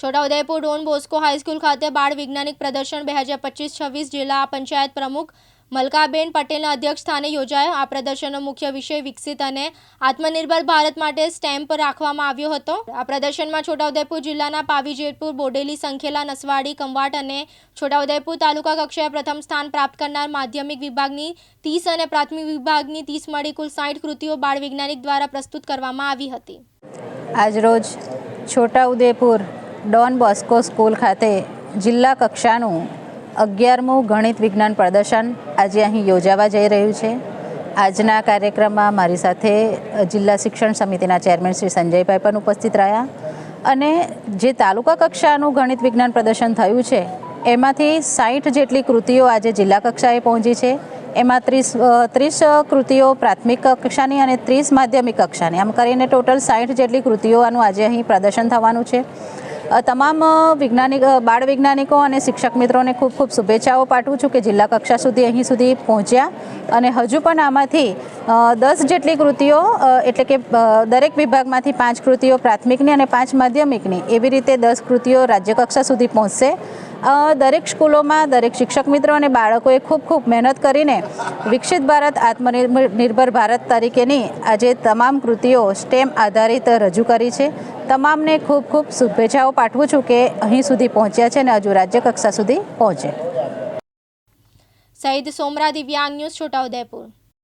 Chhota Udepur Don Bosco high school ખાતે બાળ વૈજ્ઞાનિક પ્રદર્શન બે હજાર પચીસ છવ્વીસ જિલ્લા પંચાયત પ્રમુખ મલકાબેન પટેલના અધ્યક્ષ સ્થાને યોજાયો. આ પ્રદર્શનનો મુખ્ય વિષય વિકસિત અને આત્મનિર્ભર ભારત માટે સ્ટેમ્પ રાખવામાં આવ્યો હતો. આ પ્રદર્શનમાં છોટાઉદેપુર જિલ્લાના પાવી જેતપુર બોડેલી, સંખેલા, નસવાડી, કંવાટ અને છોટાઉદેપુર તાલુકા કક્ષાએ પ્રથમ સ્થાન પ્રાપ્ત કરનાર માધ્યમિક વિભાગની ત્રીસ અને પ્રાથમિક વિભાગની ત્રીસ મળી કુલ સાઠ કૃતિઓ બાળ વૈજ્ઞાનિક દ્વારા પ્રસ્તુત કરવામાં આવી હતી. આજરોજ છોટાઉદેપુર ડોન બોસ્કો સ્કૂલ ખાતે જિલ્લા કક્ષાનું અગિયારમું ગણિત વિજ્ઞાન પ્રદર્શન આજે અહીં યોજાવા જઈ રહ્યું છે. આજના કાર્યક્રમમાં મારી સાથે જિલ્લા શિક્ષણ સમિતિના ચેરમેન શ્રી સંજયભાઈ પણ ઉપસ્થિત રહ્યા અને જે તાલુકા કક્ષાનું ગણિત વિજ્ઞાન પ્રદર્શન થયું છે, એમાંથી સાઠ જેટલી કૃતિઓ આજે જિલ્લા કક્ષાએ પહોંચી છે. એમાં ત્રીસ ત્રીસ કૃતિઓ પ્રાથમિક કક્ષાની અને ત્રીસ માધ્યમિક કક્ષાની. આમ કરીને ટોટલ સાઠ જેટલી કૃતિઓનું આજે અહીં પ્રદર્શન થવાનું છે. તમામ વૈજ્ઞાનિક બાળ વૈજ્ઞાનિકો અને શિક્ષક મિત્રોને ખૂબ ખૂબ શુભેચ્છાઓ પાઠવું છું કે જિલ્લા કક્ષા સુધી અહીં સુધી પહોંચ્યા. અને હજુ પણ આમાંથી દસ જેટલી કૃતિઓ એટલે કે દરેક વિભાગમાંથી પાંચ કૃતિઓ પ્રાથમિકની અને પાંચ માધ્યમિકની એવી રીતે દસ કૃતિઓ રાજ્ય કક્ષા સુધી પહોંચશે. દરેક સ્કૂલોમાં દરેક શિક્ષક મિત્રો અને બાળકોએ ખૂબ ખૂબ મહેનત કરીને વિકસિત ભારત, આત્મનિર્ભર ભારત તરીકેની આજે તમામ કૃતિઓ સ્ટેમ આધારિત રજૂ કરી છે. તમામને ખૂબ ખૂબ શુભેચ્છાઓ પાઠવું છું કે અહીં સુધી પહોંચ્યા છે અને હજુ રાજ્ય કક્ષા સુધી પહોંચે. સહિત સોમરા દિવ્યાંગ ન્યૂઝ છોટાઉદેપુર